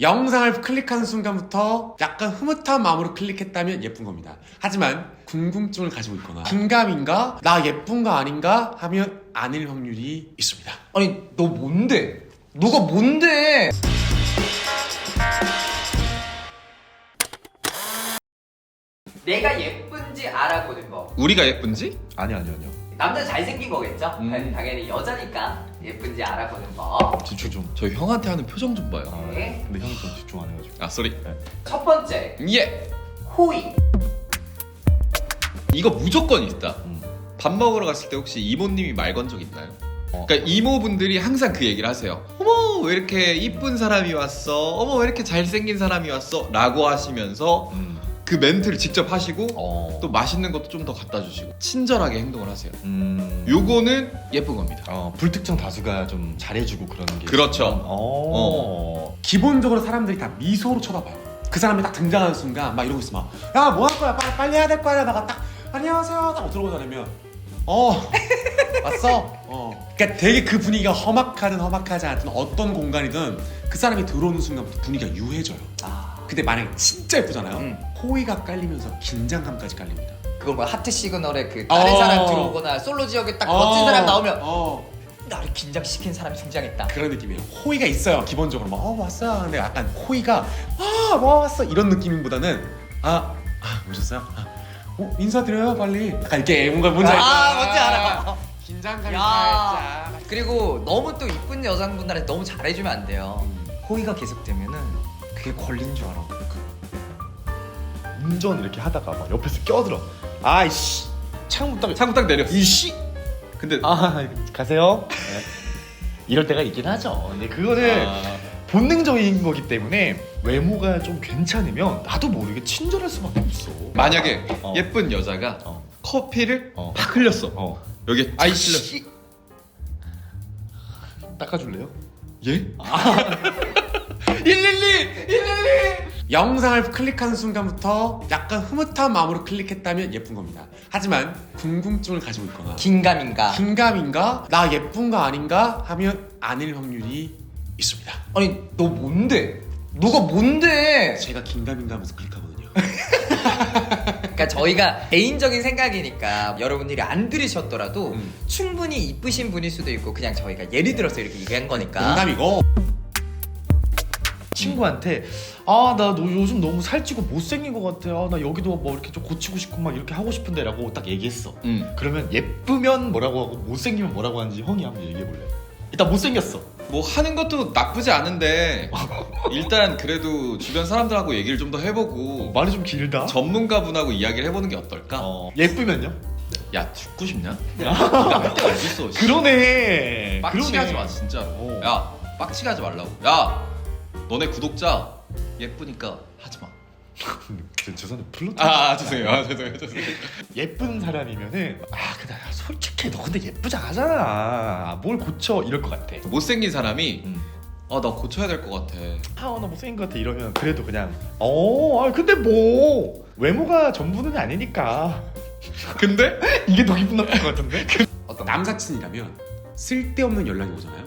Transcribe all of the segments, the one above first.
영상을 클릭하는 순간부터 약간 흐뭇한 마음으로 클릭했다면 예쁜 겁니다. 하지만 궁금증을 가지고 있거나 긴가민가 나 예쁜가 아닌가 하면 아닐 확률이 있습니다. 아니 너 뭔데? 너가 뭔데? 내가 예쁜지 알아보는 거. 우리가 예쁜지? 아니 아니 아니요. 남자 잘생긴 거겠죠? 음. 당연히 여자니까 예쁜지 알아보는 거. 집중 좀. 저 형한테 하는 표정 좀 봐요. 아, 네. 근데 형이 좀 집중 안 해가지고. 아 쏘리. 첫 번째 예. 호의. 이거 무조건 있다. 음. 밥 먹으러 갔을 때 혹시 이모님이 말 건 적 있나요? 어. 그러니까 이모분들이 항상 그 얘기를 하세요. 어머 왜 이렇게 이쁜 사람이 왔어? 어머 왜 이렇게 잘생긴 사람이 왔어? 라고 하시면서 음. 그 멘트를 직접 하시고 어. 또 맛있는 것도 좀 더 갖다 주시고 친절하게 행동을 하세요. 음. 요거는 예쁜 겁니다. 어 불특정 다수가 좀 잘해주고 그런 게. 그렇죠. 있으면, 어. 기본적으로 사람들이 다 미소로 쳐다봐요. 그 사람이 딱 등장하는 순간 막 이러고 있으면 야 뭐 할 거야 빨리, 빨리 해야 될 거야 나가 딱 안녕하세요 딱 들어오고 다니면 어 왔어 어 그러니까 되게 그 분위기가 험악하든 험악하지 않든 어떤 공간이든 그 사람이 들어오는 순간부터 분위기가 유해져요. 아 근데 만약에 진짜 예쁘잖아요. 음. 호의가 깔리면서 긴장감까지 깔립니다. 그걸 뭐 하트 시그널에 그 다른 어. 사람 들어오거나 솔로 지역에 딱 멋진 사람 나오면 어 나를 긴장시킨 사람이 등장했다. 그런 느낌이에요. 호의가 있어요. 기본적으로 막 어 왔어요. 근데 약간 호의가 아뭐 왔어 이런 느낌보다는 아, 아 오셨어요? 아, 어, 인사드려요 빨리. 약간 이렇게 뭔가 뭔지 알죠? 아 뭔지 알아. 긴장감이 야. 살짝. 그리고 너무 또 이쁜 여성분들한테 너무 잘해주면 안 돼요. 음. 호의가 계속되면은 그게 권리인 줄 알아. 운전 이렇게 하다가 막 옆에서 껴들어. 아이씨. 창문 딱. 창문 딱 내려. 이씨. 근데 아 가세요. 네. 이럴 때가 있긴 하죠. 근데 그거는 아, 본능적인 거기 때문에 외모가 좀 괜찮으면 나도 모르게 친절할 수밖에 없어. 만약에 어. 예쁜 여자가 어. 커피를 어. 팍 흘렸어. 어. 여기. 아이씨. 닦아줄래요? 예? 112! 112! 영상을 클릭하는 순간부터 약간 흐뭇한 마음으로 클릭했다면 예쁜 겁니다. 하지만 궁금증을 가지고 있거나 긴가민가. 긴가민가 나 예쁜가 아닌가 하면 아닐 확률이 있습니다. 아니 너 뭔데? 너가 뭔데? 제가 긴가민가 하면서 클릭하거든요. 그러니까 저희가 개인적인 생각이니까 여러분들이 안 들으셨더라도 음. 충분히 이쁘신 분일 수도 있고 그냥 저희가 예를 들어서 이렇게 얘기한 거니까. 농담이고 친구한테 아 나 너 요즘 너무 살찌고 못생긴 것 같아. 아 나 여기도 뭐 이렇게 좀 고치고 싶고 막 이렇게 하고 싶은데 라고 딱 얘기했어. 음. 그러면 예쁘면 뭐라고 하고 못생기면 뭐라고 하는지 형이 한번 얘기해 볼래? 일단 못생겼어. 뭐 하는 것도 나쁘지 않은데 일단 그래도 주변 사람들하고 얘기를 좀 더 해보고 말이 좀 길다. 전문가분하고 이야기를 해보는 게 어떨까? 어, 예쁘면요? 야 죽고 싶냐? 네가 할 데가 어딨어 씨. 그러네. 빡치게 그러네. 하지 마 진짜로 어. 야 빡치게 하지 말라고 야 너네 구독자 예쁘니까 하지 마. 저, 죄송한데 플로트. 아, 아 죄송해요 아, 죄송해요 죄송해요 예쁜 사람이면은 아 근데 솔직히 너 근데 예쁘지 않아. 뭘 고쳐 이럴 것 같아. 못생긴 사람이 음. 아나 고쳐야 될 것 같아 아나 못생긴 것 같아 이러면 그래도 그냥 어 아, 근데 뭐 외모가 전부는 아니니까 근데 이게 더 기분 나쁠 것 같은데. 어떤 남사친이라면 쓸데없는 연락이 오잖아요.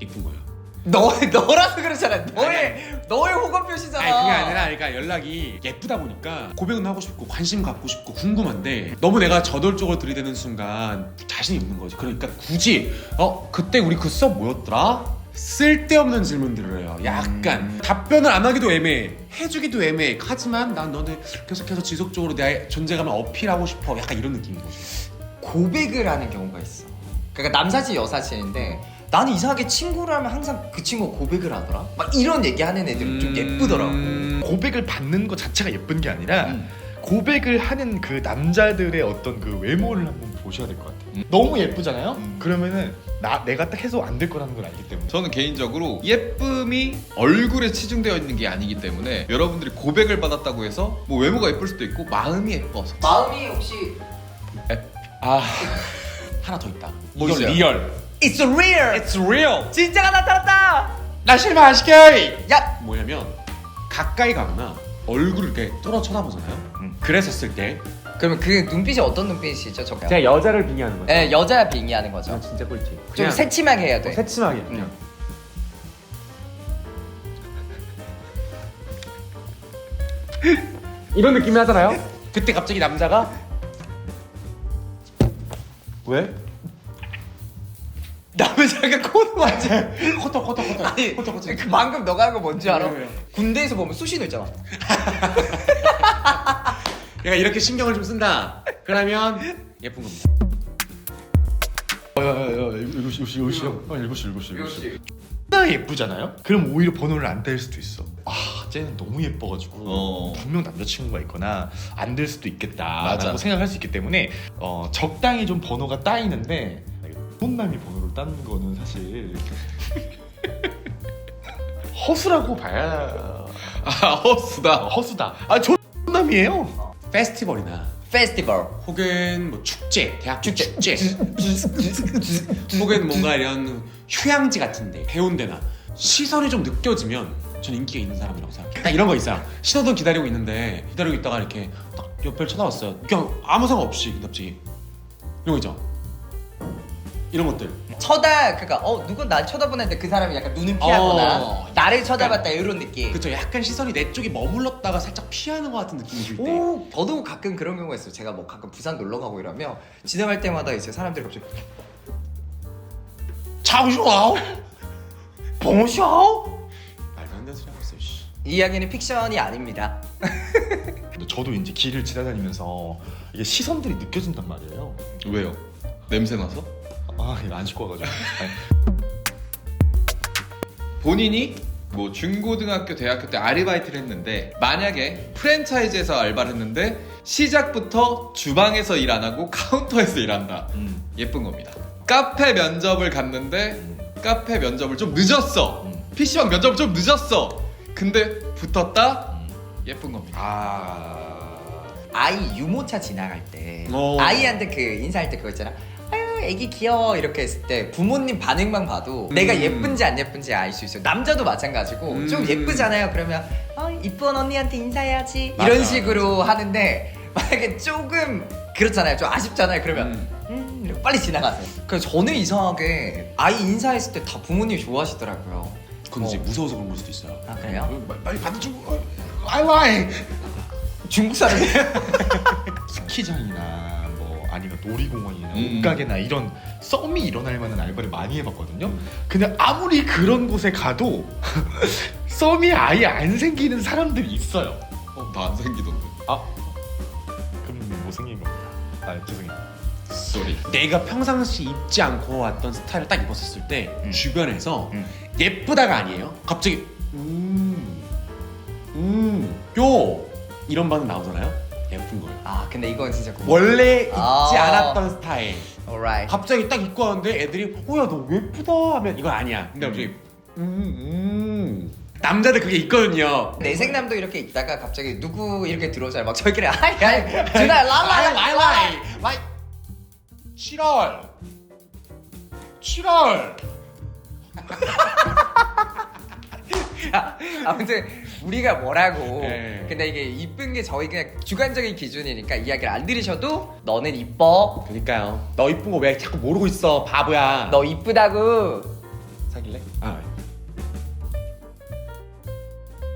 이쁜 거예요. 너 너라서 그렇잖아. 너의 너의 호감 표시잖아. 아니 그게 아니라 그러니까 연락이 예쁘다 보니까 고백은 하고 싶고 관심 갖고 싶고 궁금한데 너무 내가 저돌적으로 들이대는 순간 자신이 없는 거지. 그러니까 굳이 어 그때 우리 그 수업 뭐였더라? 쓸데없는 질문들을 해요. 약간 음. 답변을 안 하기도 애매해. 해주기도 애매해. 하지만 난 너네 계속해서 지속적으로 내 존재감을 어필하고 싶어. 약간 이런 느낌인 거지. 고백을 하는 경우가 있어. 그러니까 남사친 여사친인데 나는 이상하게 친구를 하면 항상 그 친구가 고백을 하더라. 막 이런 얘기하는 애들은 좀 음. 예쁘더라고. 고백을 받는 것 자체가 예쁜 게 아니라 음. 고백을 하는 그 남자들의 어떤 그 외모를 한번 보셔야 될 것 같아요. 음. 너무 예쁘잖아요. 음. 그러면은 나 내가 딱 해서 안 될 거라는 걸 알기 때문에. 저는 개인적으로 예쁨이 얼굴에 치중되어 있는 게 아니기 때문에 여러분들이 고백을 받았다고 해서 뭐 외모가 예쁠 수도 있고 마음이 예뻐서 마음이 혹시 아 하나 더 있다. 뭐 이건 있어요? 리얼. It's real. It's real. 진짜가 나타났다. 나 실망시켜. 야 뭐냐면 가까이 가거나 얼굴을 이렇게 뚫어 쳐다보잖아요. 음. 그랬었을 때 그러면 그 눈빛이 어떤 눈빛이죠, 저거? 제가 여자를 빙의하는 거죠. 네, 여자 빙의하는 거죠. 전 진짜 꿀팁. 좀 새침하게 해야 돼. 새침하게 그냥. 이런 느낌이 하잖아요. 그때 갑자기 남자가 왜? 남자가 코드 맞지? 커터 커터 커터 아니 커터 커터 그 방금 너가 한 거 뭔지 알아? 왜요, 왜요? 군대에서 보면 수신호 있잖아. 얘가 이렇게 신경을 좀 쓴다. 그러면 예쁜 겁니다. 야야야 일곱 시 일곱 시 일곱 시형 일곱 시 일곱 시 일곱 시나 예쁘잖아요? 그럼 오히려 번호를 안뗄 수도 있어 아 쟤는 너무 예뻐가지고 어. 분명 남자친구가 있거나 안 될 수도 있겠다라고 맞아. 생각할 수 있기 때문에 어, 적당히 좀 번호가 따이는데 혼남이 번호를 따는 거는 사실 허수라고 봐야 아 허수다. 허수다 아 존남이에요 페스티벌이나 페스티벌. 혹은 뭐 축제, 대학 축제, 축제, 혹은 뭔가 이런 휴양지 같은데 해운대나 시선이 좀 느껴지면 전 인기가 있는 사람이라고 생각해요. 딱 이런 거 있어요. 신호등 기다리고 있는데 기다리고 있다가 이렇게 딱 옆을 쳐다봤어요. 그냥 아무 상관 없이 갑자기 이런 거 있죠. 이런 것들. 쳐다 그러니까 어 누군 날 쳐다보는데 그 사람이 약간 눈을 피하거나 어. 나를 쳐다봤다 이런 느낌. 그쵸. 약간 시선이 내 쪽에 머물렀다가 살짝 피하는 것 같은 느낌이 들 때. 오, 저도 가끔 그런 경우가 있어요. 제가 뭐 가끔 부산 놀러 가고 이러면 지나갈 때마다 이제 사람들이 갑자기 잠시만. 봉쇼 말도 안 되는 소리 하고 있어요. 씨. 이 이야기는 픽션이 아닙니다. 근데 저도 이제 길을 지나다니면서 이게 시선들이 느껴진단 말이에요 왜요? 냄새 나서? 아 이거 안 씻고 와가지고 아니, 본인이 뭐 중고등학교 대학교 때 아르바이트를 했는데 만약에 프랜차이즈에서 알바를 했는데 시작부터 주방에서 일 안 하고 카운터에서 일한다 음. 예쁜 겁니다 카페 면접을 갔는데 카페 면접을 좀 늦었어 음. PC방 면접을 좀 늦었어 근데 붙었다 음. 예쁜 겁니다 아 아이 유모차 지나갈 때 어. 아이한테 그 인사할 때 그거 있잖아. 아유 애기 귀여워 이렇게 했을 때 부모님 반응만 봐도 음. 내가 예쁜지 안 예쁜지 알 수 있어요. 남자도 마찬가지고 음. 좀 예쁘잖아요. 그러면 어, 이쁜 언니한테 인사해야지 맞아, 이런 식으로 하는데 만약에 조금 그렇잖아요. 좀 아쉽잖아요. 그러면 음. 음, 이렇게 빨리 지나가세요. 그래서 저는 이상하게 아이 인사했을 때 다 부모님이 좋아하시더라고요. 그건 이제 어. 무서워서 그런 걸 수도 있어요. 아 그래요? 빨리, 빨리 받아주고. 아이 와이. 중국 사람이에요? 스키장이나 뭐 아니면 놀이공원이나 음. 옷가게나 이런 썸이 일어날 만한 알바를 많이 해봤거든요. 근데 아무리 그런 곳에 가도 썸이 아예 안 생기는 사람들이 있어요. 어, 나안 생기던데 아 그럼 못 생긴 겁니다. 아 죄송해요. 쏘리 내가 평상시 입지 않고 왔던 스타일을 딱 입었었을 때 음. 주변에서 음. 예쁘다가 아니에요. 갑자기 음, 음 요 이런 반응 나오잖아요. 예쁜 거예요. 아 근데 이건 진짜 고마워. 원래 입지 아. 않았던 스타일. alright. 갑자기 딱 입고 왔는데 애들이 어야 너 예쁘다 하면 이건 아니야. 근데 갑자기 음, 음. 남자들 그게 있거든요. 내 생남도 이렇게 있다가 갑자기 누구 이렇게 들어오잖아요. 막 저희끼리 아이 아이 준아 라이 라이 라이 7월 7월 아무튼 우리가 뭐라고. 네. 근데 이게 이쁜 게 저희 그냥 주관적인 기준이니까 이야기를 안 들으셔도 너는 이뻐. 그러니까요 너 이쁜 거 왜 자꾸 모르고 있어 바보야 너 이쁘다고. 사귈래? 아